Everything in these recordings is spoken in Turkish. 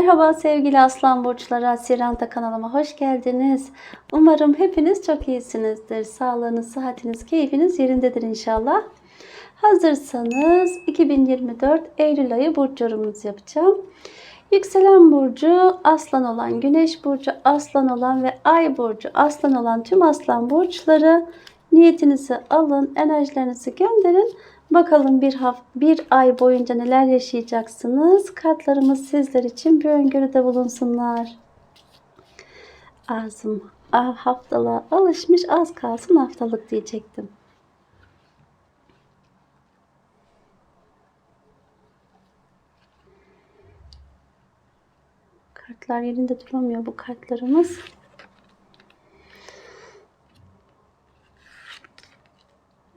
Merhaba sevgili Aslan Burçları, Asiranta kanalıma hoş geldiniz. Umarım hepiniz çok iyisinizdir. Sağlığınız, sıhhatiniz, keyfiniz yerindedir inşallah. Hazırsanız 2024 Eylül ayı burç yorumunuzu yapacağım. Yükselen burcu aslan olan, güneş burcu aslan olan ve ay burcu aslan olan tüm aslan burçları niyetinizi alın, enerjilerinizi gönderin. Bakalım bir hafta, bir ay boyunca neler yaşayacaksınız? Kartlarımız sizler için bir öngörüde bulunsunlar. Ağzım ah, haftalığa alışmış az kalsın haftalık diyecektim. Kartlar yerinde duramıyor bu kartlarımız.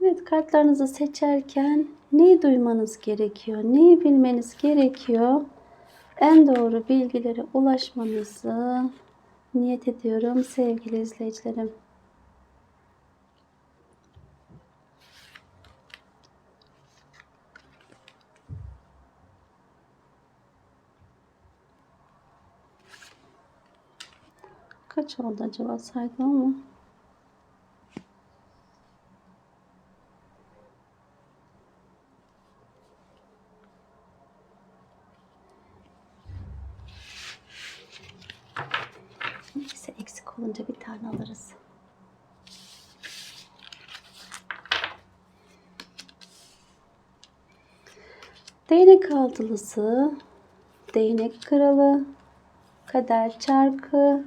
Evet kartlarınızı seçerken neyi duymanız gerekiyor, neyi bilmeniz gerekiyor? En doğru bilgilere ulaşmanızı niyet ediyorum sevgili izleyicilerim. Kaç oldu acaba saydım ama. Eksik olunca bir tane alırız. Değnek altılısı, değnek kralı, kader çarkı,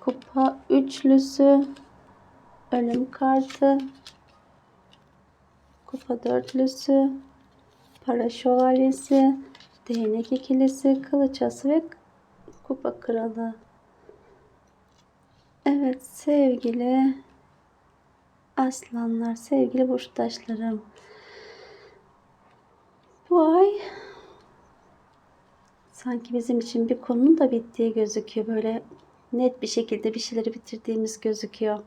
kupa üçlüsü, ölüm kartı, kupa dörtlüsü, para şövalyesi, değnek ikilisi, kılıç ası ve kupa kralı. Evet sevgili aslanlar, sevgili burçtaşlarım. Bu ay sanki bizim için bir konunun da bittiği gözüküyor. Böyle net bir şekilde bir şeyleri bitirdiğimiz gözüküyor.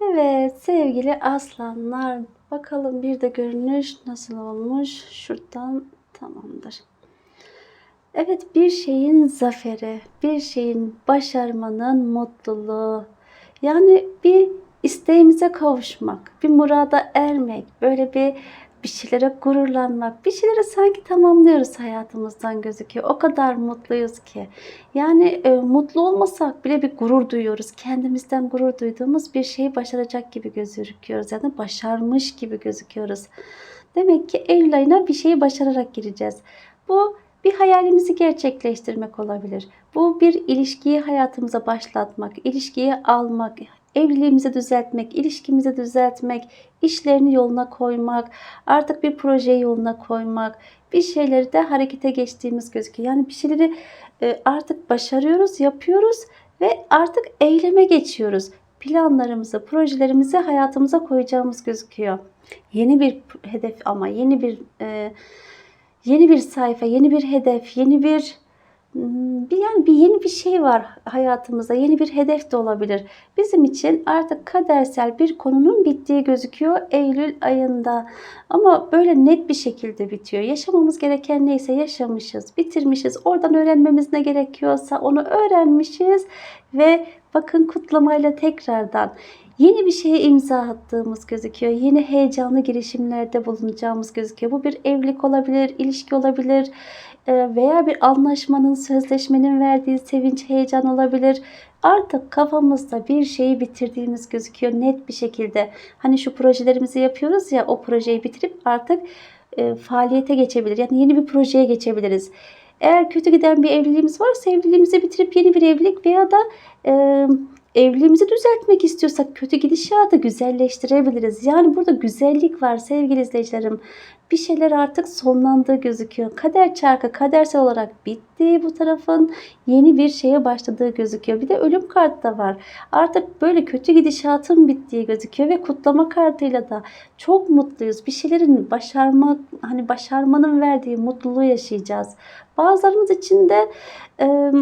Evet sevgili aslanlar bakalım bir de görünüş nasıl olmuş. Şuradan tamamdır. Evet bir şeyin zaferi, bir şeyin başarmanın mutluluğu. Yani bir isteğimize kavuşmak, bir murada ermek, böyle bir bir şeylere gururlanmak, bir şeyleri sanki tamamlıyoruz hayatımızdan gözüküyor. O kadar mutluyuz ki. Yani e, mutlu olmasak bile bir gurur duyuyoruz. Kendimizden gurur duyduğumuz bir şeyi başaracak gibi gözüküyoruz. Yani başarmış gibi gözüküyoruz. Demek ki Eylül ayına bir şeyi başararak gireceğiz. Bu bir hayalimizi gerçekleştirmek olabilir. Bu bir ilişkiyi hayatımıza başlatmak, ilişkiyi almak, evliliğimizi düzeltmek, ilişkimizi düzeltmek, işlerini yoluna koymak, artık bir projeyi yoluna koymak, bir şeyleri de harekete geçtiğimiz gözüküyor. Yani bir şeyleri e, artık başarıyoruz, yapıyoruz ve artık eyleme geçiyoruz. Planlarımızı, projelerimizi hayatımıza koyacağımız gözüküyor. Yeni bir hedef ama yeni bir e, yeni bir sayfa, yeni bir hedef, yeni bir bir yani bir yeni bir şey var hayatımızda. Yeni bir hedef de olabilir. Bizim için artık kadersel bir konunun bittiği gözüküyor Eylül ayında. Ama böyle net bir şekilde bitiyor. Yaşamamız gereken neyse yaşamışız, bitirmişiz. Oradan öğrenmemiz ne gerekiyorsa onu öğrenmişiz ve bakın kutlamayla tekrardan yeni bir şeye imza attığımız gözüküyor. Yeni heyecanlı girişimlerde bulunacağımız gözüküyor. Bu bir evlilik olabilir, ilişki olabilir e, veya bir anlaşmanın, sözleşmenin verdiği sevinç, heyecan olabilir. Artık kafamızda bir şeyi bitirdiğimiz gözüküyor net bir şekilde. Hani şu projelerimizi yapıyoruz ya o projeyi bitirip artık e, faaliyete geçebilir. Yani yeni bir projeye geçebiliriz. Eğer kötü giden bir evliliğimiz varsa evliliğimizi bitirip yeni bir evlilik veya da e, evliliğimizi düzeltmek istiyorsak kötü gidişatı güzelleştirebiliriz. Yani burada güzellik var sevgili izleyicilerim. Bir şeyler artık sonlandığı gözüküyor. Kader çarkı kadersel olarak bitti bu tarafın. Yeni bir şeye başladığı gözüküyor. Bir de ölüm kartı da var. Artık böyle kötü gidişatın bittiği gözüküyor ve kutlama kartıyla da çok mutluyuz. Bir şeylerin başarma hani başarmanın verdiği mutluluğu yaşayacağız. Bazılarımız için de e,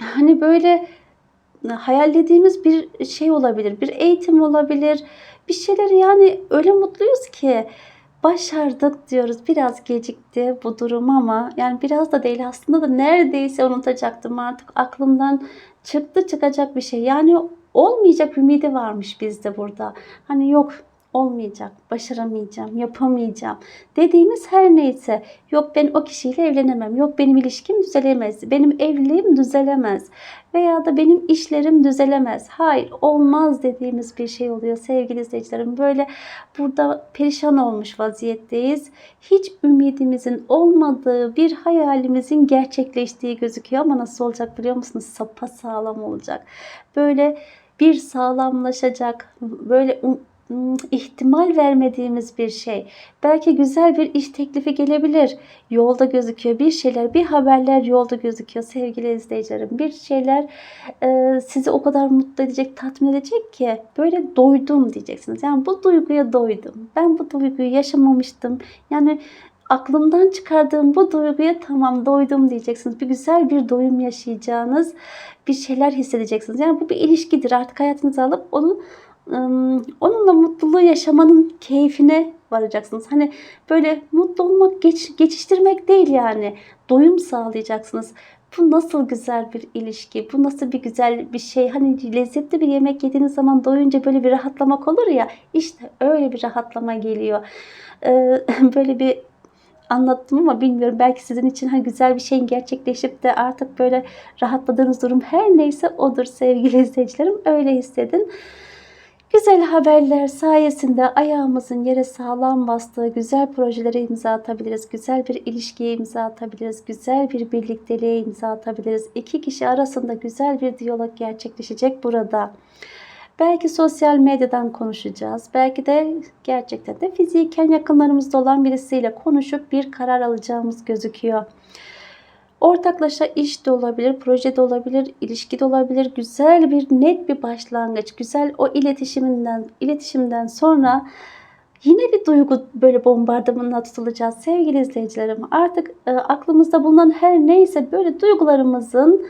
hani böyle hayallediğimiz bir şey olabilir. Bir eğitim olabilir. Bir şeyler yani öyle mutluyuz ki başardık diyoruz. Biraz gecikti bu durum ama yani biraz da değil aslında da neredeyse unutacaktım artık aklımdan çıktı çıkacak bir şey. Yani olmayacak ümidi varmış bizde burada. Hani yok olmayacak, başaramayacağım, yapamayacağım dediğimiz her neyse. Yok ben o kişiyle evlenemem, yok benim ilişkim düzelemez, benim evliliğim düzelemez veya da benim işlerim düzelemez. Hayır olmaz dediğimiz bir şey oluyor sevgili izleyicilerim. Böyle burada perişan olmuş vaziyetteyiz. Hiç ümidimizin olmadığı bir hayalimizin gerçekleştiği gözüküyor ama nasıl olacak biliyor musunuz? Sapa sağlam olacak. Böyle bir sağlamlaşacak, böyle ihtimal vermediğimiz bir şey. Belki güzel bir iş teklifi gelebilir. Yolda gözüküyor bir şeyler, bir haberler yolda gözüküyor sevgili izleyicilerim. Bir şeyler e, sizi o kadar mutlu edecek, tatmin edecek ki böyle doydum diyeceksiniz. Yani bu duyguya doydum. Ben bu duyguyu yaşamamıştım. Yani aklımdan çıkardığım bu duyguya tamam doydum diyeceksiniz. Bir güzel bir doyum yaşayacağınız bir şeyler hissedeceksiniz. Yani bu bir ilişkidir. Artık hayatınıza alıp onu onunla mutluluğu yaşamanın keyfine varacaksınız. Hani böyle mutlu olmak geç, geçiştirmek değil yani. Doyum sağlayacaksınız. Bu nasıl güzel bir ilişki, bu nasıl bir güzel bir şey. Hani lezzetli bir yemek yediğiniz zaman doyunca böyle bir rahatlamak olur ya. İşte öyle bir rahatlama geliyor. Böyle bir anlattım ama bilmiyorum belki sizin için hani güzel bir şeyin gerçekleşip de artık böyle rahatladığınız durum her neyse odur sevgili izleyicilerim. Öyle hissedin. Güzel haberler sayesinde ayağımızın yere sağlam bastığı güzel projelere imza atabiliriz. Güzel bir ilişkiye imza atabiliriz. Güzel bir birlikteliğe imza atabiliriz. İki kişi arasında güzel bir diyalog gerçekleşecek burada. Belki sosyal medyadan konuşacağız. Belki de gerçekten de fiziken yakınlarımızda olan birisiyle konuşup bir karar alacağımız gözüküyor. Ortaklaşa iş de olabilir, proje de olabilir, ilişki de olabilir. Güzel bir net bir başlangıç, güzel o iletişiminden iletişimden sonra yine bir duygu böyle bombardımanına tutulacağız sevgili izleyicilerim. Artık e, aklımızda bulunan her neyse böyle duygularımızın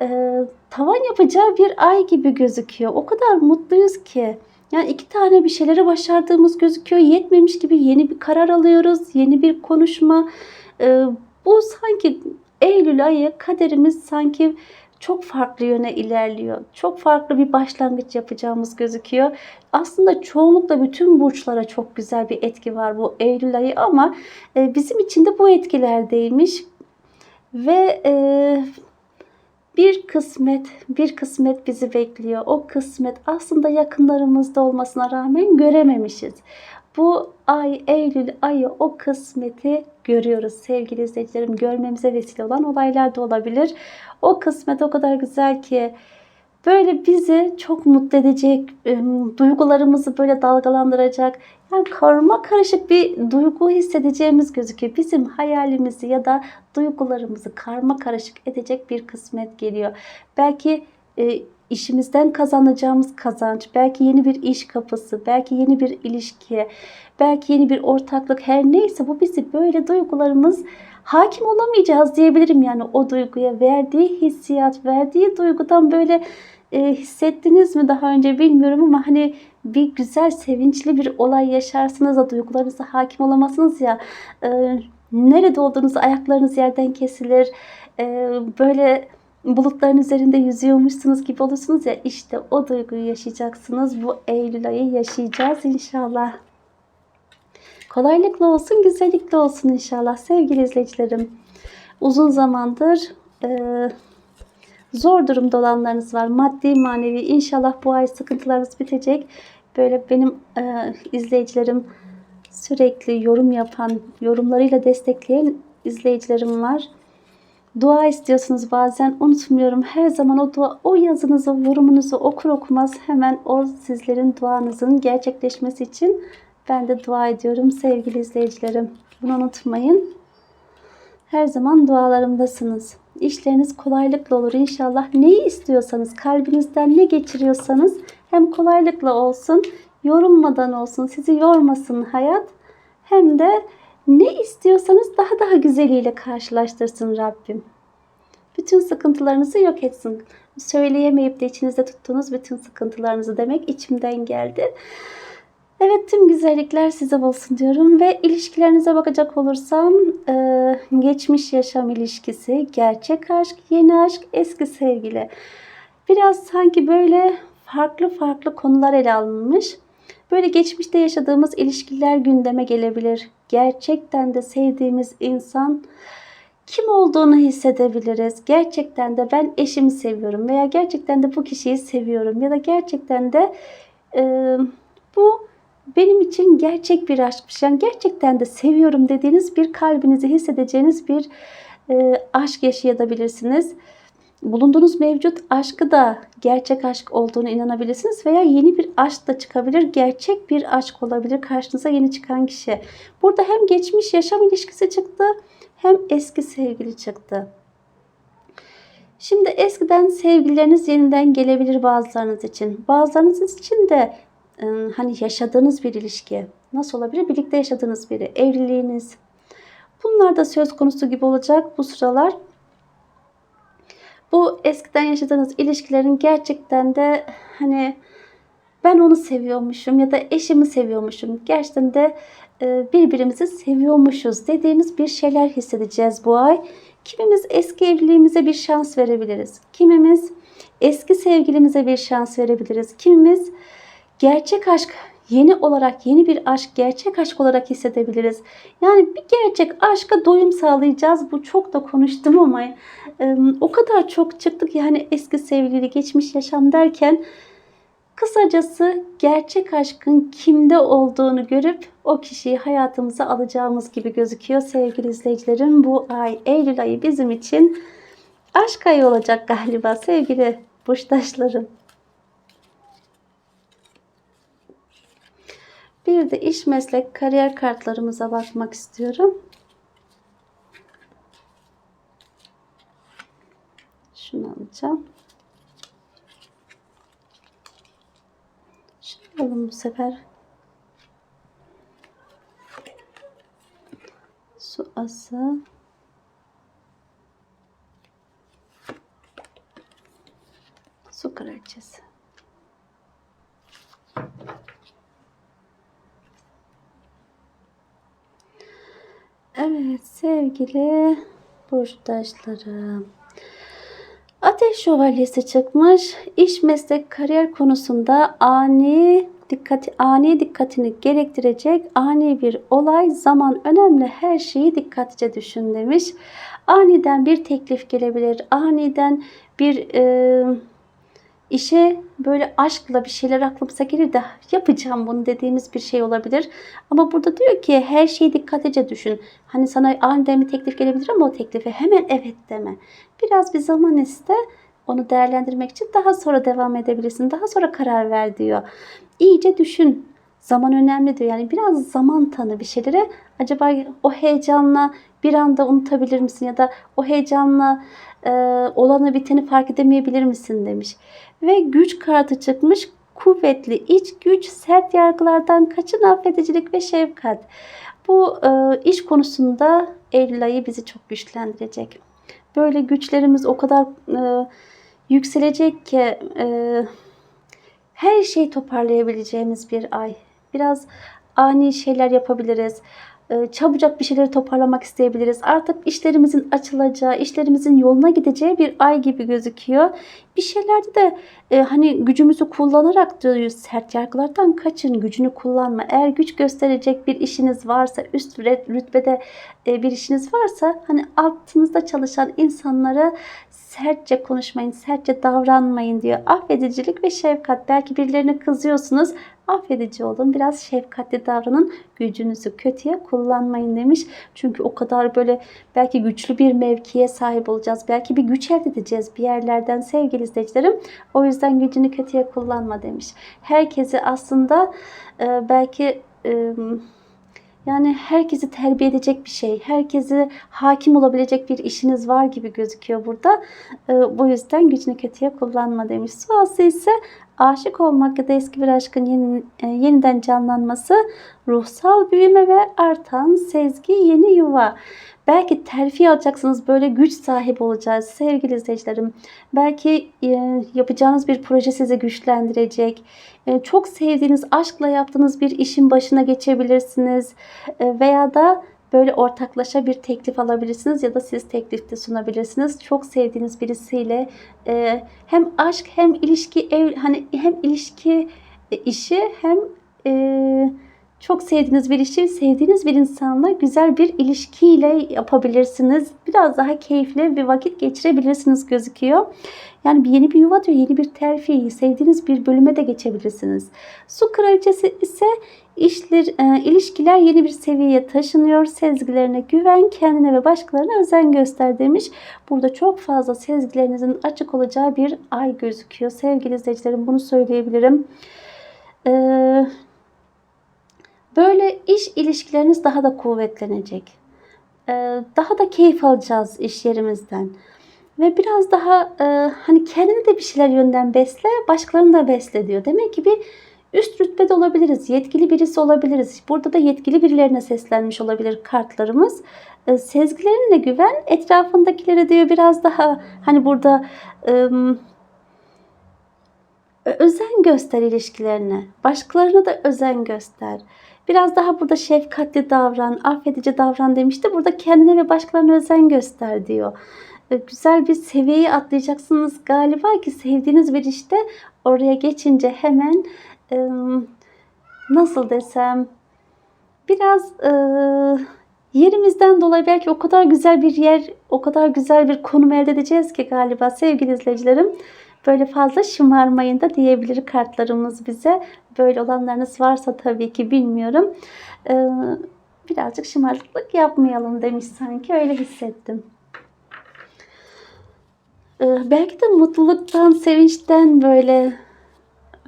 e, tavan yapacağı bir ay gibi gözüküyor. O kadar mutluyuz ki. Yani iki tane bir şeyleri başardığımız gözüküyor. Yetmemiş gibi yeni bir karar alıyoruz. Yeni bir konuşma. E, bu sanki Eylül ayı kaderimiz sanki çok farklı yöne ilerliyor. Çok farklı bir başlangıç yapacağımız gözüküyor. Aslında çoğunlukla bütün burçlara çok güzel bir etki var bu Eylül ayı ama e, bizim için de bu etkilerdeymiş. Ve e, bir kısmet, bir kısmet bizi bekliyor. O kısmet aslında yakınlarımızda olmasına rağmen görememişiz. Bu ay Eylül ayı o kısmeti görüyoruz sevgili izleyicilerim. Görmemize vesile olan olaylar da olabilir. O kısmet o kadar güzel ki böyle bizi çok mutlu edecek, duygularımızı böyle dalgalandıracak. Yani karma karışık bir duygu hissedeceğimiz gözüküyor. Bizim hayalimizi ya da duygularımızı karma karışık edecek bir kısmet geliyor. Belki e, işimizden kazanacağımız kazanç, belki yeni bir iş kapısı, belki yeni bir ilişki, belki yeni bir ortaklık her neyse bu bizi böyle duygularımız hakim olamayacağız diyebilirim. Yani o duyguya verdiği hissiyat, verdiği duygudan böyle e, hissettiniz mi daha önce bilmiyorum ama hani bir güzel sevinçli bir olay yaşarsınız da duygularınıza hakim olamazsınız ya e, nerede olduğunuz ayaklarınız yerden kesilir e, böyle bulutların üzerinde yüzüyormuşsunuz gibi olursunuz ya işte o duyguyu yaşayacaksınız. Bu Eylül ayı yaşayacağız inşallah. Kolaylıkla olsun, güzellikle olsun inşallah sevgili izleyicilerim. Uzun zamandır e, zor durumda olanlarınız var. Maddi, manevi inşallah bu ay sıkıntılarınız bitecek. Böyle benim e, izleyicilerim sürekli yorum yapan, yorumlarıyla destekleyen izleyicilerim var. Dua istiyorsunuz bazen unutmuyorum. Her zaman o dua, o yazınızı, yorumunuzu okur okumaz hemen o sizlerin duanızın gerçekleşmesi için ben de dua ediyorum sevgili izleyicilerim. Bunu unutmayın. Her zaman dualarımdasınız. İşleriniz kolaylıkla olur inşallah. Neyi istiyorsanız, kalbinizden ne geçiriyorsanız hem kolaylıkla olsun, yorulmadan olsun, sizi yormasın hayat. Hem de ne istiyorsanız daha daha güzeliyle karşılaştırsın Rabbim. Bütün sıkıntılarınızı yok etsin. Söyleyemeyip de içinizde tuttuğunuz bütün sıkıntılarınızı demek içimden geldi. Evet tüm güzellikler size bulsun diyorum ve ilişkilerinize bakacak olursam e, geçmiş yaşam ilişkisi, gerçek aşk, yeni aşk, eski sevgili. Biraz sanki böyle farklı farklı konular ele alınmış. Böyle geçmişte yaşadığımız ilişkiler gündeme gelebilir. Gerçekten de sevdiğimiz insan kim olduğunu hissedebiliriz. Gerçekten de ben eşimi seviyorum veya gerçekten de bu kişiyi seviyorum ya da gerçekten de e, bu benim için gerçek bir aşkmış. Yani gerçekten de seviyorum dediğiniz bir kalbinizi hissedeceğiniz bir e, aşk yaşayabilirsiniz. Bulunduğunuz mevcut aşkı da gerçek aşk olduğunu inanabilirsiniz veya yeni bir aşk da çıkabilir. Gerçek bir aşk olabilir karşınıza yeni çıkan kişi. Burada hem geçmiş yaşam ilişkisi çıktı hem eski sevgili çıktı. Şimdi eskiden sevgilileriniz yeniden gelebilir bazılarınız için. Bazılarınız için de e, hani yaşadığınız bir ilişki nasıl olabilir? Birlikte yaşadığınız biri, evliliğiniz. Bunlar da söz konusu gibi olacak bu sıralar. Bu eskiden yaşadığınız ilişkilerin gerçekten de hani ben onu seviyormuşum ya da eşimi seviyormuşum. Gerçekten de e, birbirimizi seviyormuşuz dediğimiz bir şeyler hissedeceğiz bu ay. Kimimiz eski evliliğimize bir şans verebiliriz. Kimimiz eski sevgilimize bir şans verebiliriz. Kimimiz gerçek aşk yeni olarak yeni bir aşk gerçek aşk olarak hissedebiliriz. Yani bir gerçek aşka doyum sağlayacağız. Bu çok da konuştum ama e, o kadar çok çıktık yani eski sevgili geçmiş yaşam derken kısacası gerçek aşkın kimde olduğunu görüp o kişiyi hayatımıza alacağımız gibi gözüküyor sevgili izleyicilerim. Bu ay Eylül ayı bizim için aşk ayı olacak galiba sevgili burçtaşlarım. Bir de iş meslek kariyer kartlarımıza bakmak istiyorum. Şunu alacağım. Şunu alalım bu sefer. Su ası. Su kraliçesi. Evet sevgili burçtaşlarım. Ateş şövalyesi çıkmış. İş, meslek, kariyer konusunda ani dikkati ani dikkatini gerektirecek ani bir olay, zaman önemli. Her şeyi dikkatlice düşün demiş. Aniden bir teklif gelebilir. Aniden bir e, işe böyle aşkla bir şeyler aklımıza gelir de yapacağım bunu dediğimiz bir şey olabilir. Ama burada diyor ki her şeyi dikkatlice düşün. Hani sana aniden bir teklif gelebilir ama o teklife hemen evet deme. Biraz bir zaman iste onu değerlendirmek için daha sonra devam edebilirsin. Daha sonra karar ver diyor. İyice düşün. Zaman önemli diyor. Yani biraz zaman tanı bir şeylere. Acaba o heyecanla bir anda unutabilir misin? Ya da o heyecanla e, olanı biteni fark edemeyebilir misin demiş. Ve güç kartı çıkmış. Kuvvetli iç güç, sert yargılardan kaçın, affedicilik ve şefkat. Bu e, iş konusunda Eylül ayı bizi çok güçlendirecek. Böyle güçlerimiz o kadar e, yükselecek ki e, her şeyi toparlayabileceğimiz bir ay. Biraz ani şeyler yapabiliriz. E, çabucak bir şeyleri toparlamak isteyebiliriz. Artık işlerimizin açılacağı, işlerimizin yoluna gideceği bir ay gibi gözüküyor. Bir şeylerde de e, hani gücümüzü kullanarak diyoruz sert yargılardan kaçın, gücünü kullanma. Eğer güç gösterecek bir işiniz varsa, üst rütbede e, bir işiniz varsa hani altınızda çalışan insanlara sertçe konuşmayın, sertçe davranmayın diyor. Affedicilik ve şefkat. Belki birilerine kızıyorsunuz affedici olun, biraz şefkatli davranın, gücünüzü kötüye kullanmayın demiş. Çünkü o kadar böyle belki güçlü bir mevkiye sahip olacağız. Belki bir güç elde edeceğiz bir yerlerden sevgili izleyicilerim. O yüzden gücünü kötüye kullanma demiş. Herkesi aslında e, belki... E, yani herkesi terbiye edecek bir şey, herkesi hakim olabilecek bir işiniz var gibi gözüküyor burada. E, bu yüzden gücünü kötüye kullanma demiş. Suası ise aşık olmak ya da eski bir aşkın e, yeniden canlanması, ruhsal büyüme ve artan sezgi, yeni yuva. Belki terfi alacaksınız, böyle güç sahibi olacağız sevgili izleyicilerim. Belki e, yapacağınız bir proje sizi güçlendirecek. E, çok sevdiğiniz, aşkla yaptığınız bir işin başına geçebilirsiniz. E, veya da böyle ortaklaşa bir teklif alabilirsiniz ya da siz teklifte sunabilirsiniz. Çok sevdiğiniz birisiyle e, hem aşk hem ilişki ev hani hem ilişki e, işi hem e, çok sevdiğiniz bir işi sevdiğiniz bir insanla güzel bir ilişkiyle yapabilirsiniz. Biraz daha keyifli bir vakit geçirebilirsiniz gözüküyor. Yani bir yeni bir yuva diyor, yeni bir terfi, sevdiğiniz bir bölüme de geçebilirsiniz. Su kraliçesi ise işler, e, ilişkiler yeni bir seviyeye taşınıyor. Sezgilerine güven, kendine ve başkalarına özen göster demiş. Burada çok fazla sezgilerinizin açık olacağı bir ay gözüküyor. Sevgili izleyicilerim bunu söyleyebilirim. Ee, böyle iş ilişkileriniz daha da kuvvetlenecek. Ee, daha da keyif alacağız iş yerimizden. Ve biraz daha e, hani kendini de bir şeyler yönden besle, başkalarını da besle diyor. Demek ki bir üst rütbede olabiliriz, yetkili birisi olabiliriz. Burada da yetkili birilerine seslenmiş olabilir kartlarımız. E, sezgilerine güven, etrafındakilere diyor biraz daha hani burada e, özen göster ilişkilerine. Başkalarına da özen göster. Biraz daha burada şefkatli davran, affedici davran demişti. Burada kendine ve başkalarına özen göster diyor. E, Güzel bir seviyeyi atlayacaksınız galiba ki sevdiğiniz bir işte oraya geçince hemen nasıl desem biraz e, yerimizden dolayı belki o kadar güzel bir yer, o kadar güzel bir konum elde edeceğiz ki galiba sevgili izleyicilerim. Böyle fazla şımarmayın da diyebilir kartlarımız bize. Böyle olanlarınız varsa tabii ki bilmiyorum. Ee, birazcık şımarıklık yapmayalım demiş sanki öyle hissettim. Ee, belki de mutluluktan, sevinçten böyle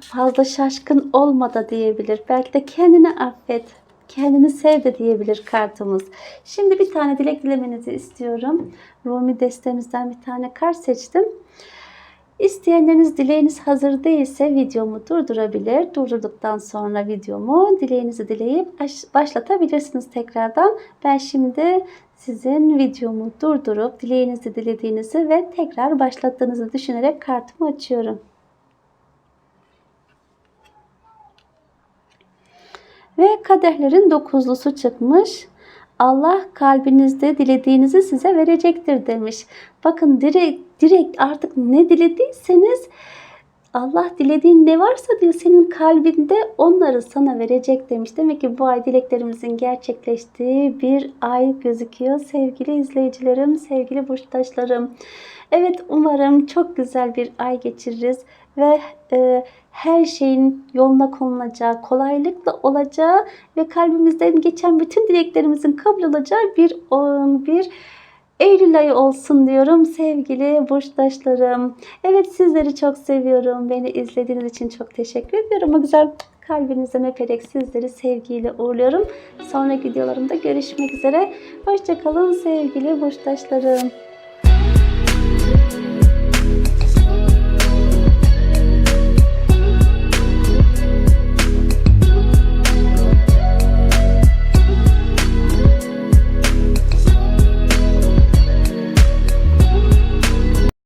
fazla şaşkın olma da diyebilir. Belki de kendini affet, kendini sev de diyebilir kartımız. Şimdi bir tane dilek dilemenizi istiyorum. Rumi destemizden bir tane kart seçtim. İsteyenleriniz dileğiniz hazır değilse videomu durdurabilir. Durdurduktan sonra videomu dileğinizi dileyip baş- başlatabilirsiniz tekrardan. Ben şimdi sizin videomu durdurup dileğinizi dilediğinizi ve tekrar başlattığınızı düşünerek kartımı açıyorum. Ve kadehlerin dokuzlusu çıkmış. Allah kalbinizde dilediğinizi size verecektir demiş. Bakın direkt, direkt artık ne dilediyseniz Allah dilediğin ne varsa diyor senin kalbinde onları sana verecek demiş. Demek ki bu ay dileklerimizin gerçekleştiği bir ay gözüküyor sevgili izleyicilerim, sevgili burçtaşlarım. Evet umarım çok güzel bir ay geçiririz ve e, her şeyin yoluna konulacağı, kolaylıkla olacağı ve kalbimizden geçen bütün dileklerimizin kabul olacağı bir bir Eylül ayı olsun diyorum sevgili burçtaşlarım. Evet sizleri çok seviyorum. Beni izlediğiniz için çok teşekkür ediyorum. O güzel kalbinizden öperek sizleri sevgiyle uğurluyorum. Sonraki videolarımda görüşmek üzere. Hoşçakalın sevgili burçtaşlarım.